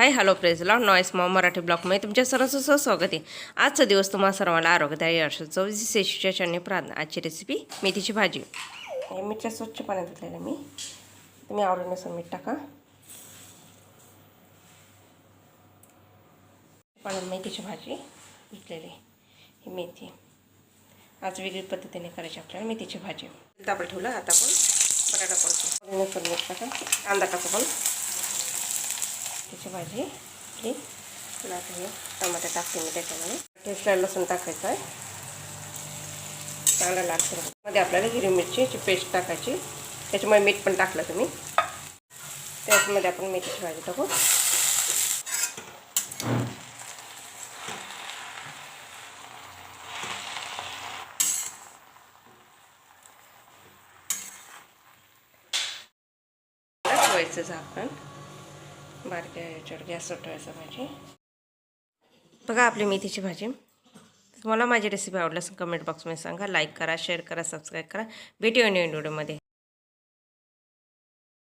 Hi hello प्रेजला noise मॉ मराठी ब्लॉगमध्ये तुमच्या सर्वांचं सह स्वागत आहे. आजचा दिवस तुम्हाला सर्वांना आरोग्यदायी अर्ष चौवीस शेषूच्या चरणी प्रार्थना आजची रेसिपी मेथीची भाजी. हे मिरच्या स्वच्छ पाण्यात धुतलेल्या मी. तुम्ही आवडीनुसार मीठ टाका. पाण्यात मेथीची भाजी धुतलेली ही मेथी. आज वेगळी पद्धतीने करायची आपल्याला मेथीची भाजी. तापड ठेवलं आता आपण बटाटा पडतो आवडीनुसार मीठ टाका. कांदा टाका पण त्याची भाजी आपली पुन्हा आता हे टमाटर टाकते मी त्याच्यामध्ये. टेस्टला लसूण टाकायचं आहे चांगला लागतं मध्ये आपल्याला हिरवी मिरचीची पेस्ट टाकायची. त्याच्यामुळे मीठ पण टाकलं तुम्ही. त्याच्यामध्ये आपण मेथीची भाजी टाकू. ठेवायचं झाकण. बारक्या याच्यावर गॅस ठेवायचं भाजी म्हणजे. बघा आपली मेथीची भाजी. तुम्हाला माझी रेसिपी आवडल्यास कमेंट बॉक्समध्ये सांगा लाईक करा शेअर करा सबस्क्राईब करा. भेटूया नवीन व्हिडिओमध्ये